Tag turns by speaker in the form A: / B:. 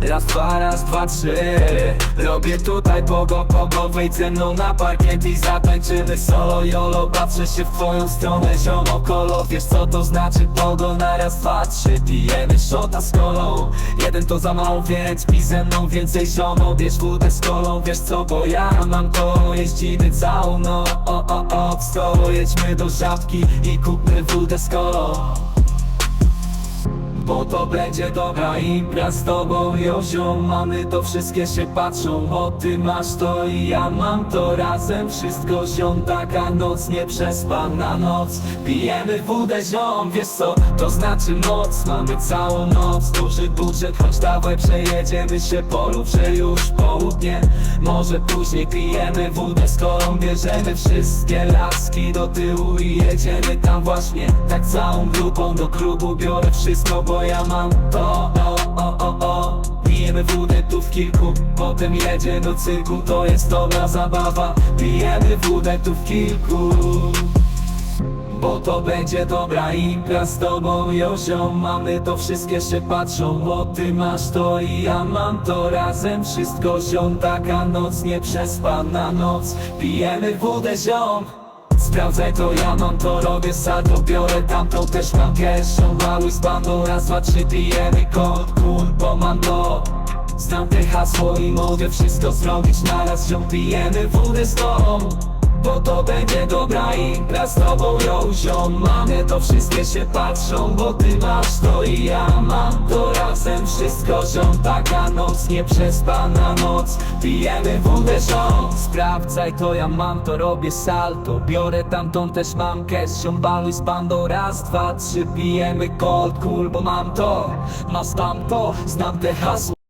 A: Raz, dwa, raz, dwa, trzy. Robię tutaj pogo, pogo Wejdź ze mną na parkiet i zatańczymy solo. Jolo, patrzę się w twoją stronę Ziomo kolo, wiesz co to znaczy pogo? Na raz, dwa, trzy Pijemy szota z kolą. Jeden to za mało, więc pij ze mną więcej ziomo. Bierz wódę z kolą, wiesz co, bo ja mam to. Jeździmy całą no, o, o, o w Jedźmy do żabki i kupmy wódę z kolą bo to będzie dobra impra z tobą Jozią Mamy to wszystkie się patrzą. Bo ty masz to i ja mam to. Razem wszystko ziom Taka noc nie przespana noc. Pijemy wódę ziom Wiesz co? To znaczy noc Mamy całą noc. Duży budżet Choć dawaj przejedziemy się polub Że już południe. Może później pijemy wódę kolą Bierzemy wszystkie laski do tyłu I jedziemy tam właśnie. Tak całą grupą do klubu Biorę wszystko bo ja mam to o, o, o, o. Pijemy wódę tu w kilku Potem jedzie do cyrku. To jest dobra zabawa. Pijemy wódę tu w kilku. Bo to będzie dobra impra z tobą Jozią Mamy to wszystkie się patrzą Bo ty masz to i ja mam to. Razem wszystko ziom Taka noc nie przespana noc. Pijemy wódę ziom Sprawdzaj to, ja mam to, robię salto Biorę tamtą, też mam cash. Maluj z bandą, raz, dwa, trzy Pijemy kod, cool, bo mam to Znam te hasło i mogę wszystko zrobić. Naraz Ziom, pijemy wódę z tobą bo to będzie dobra impra z tobą, yo, ziom Mamy to wszystkie się patrzą, bo ty masz to i ja mam to Razem wszystko, Taka noc, nie przespana noc. Pijemy wódę, ziom Sprawdzaj to, ja mam to, robię salto. Biorę tamtą, też mam cash, ziom Baluj z bandą, raz, dwa, trzy Pijemy cold, cool, bo mam to. Masz tamto, znam te hasło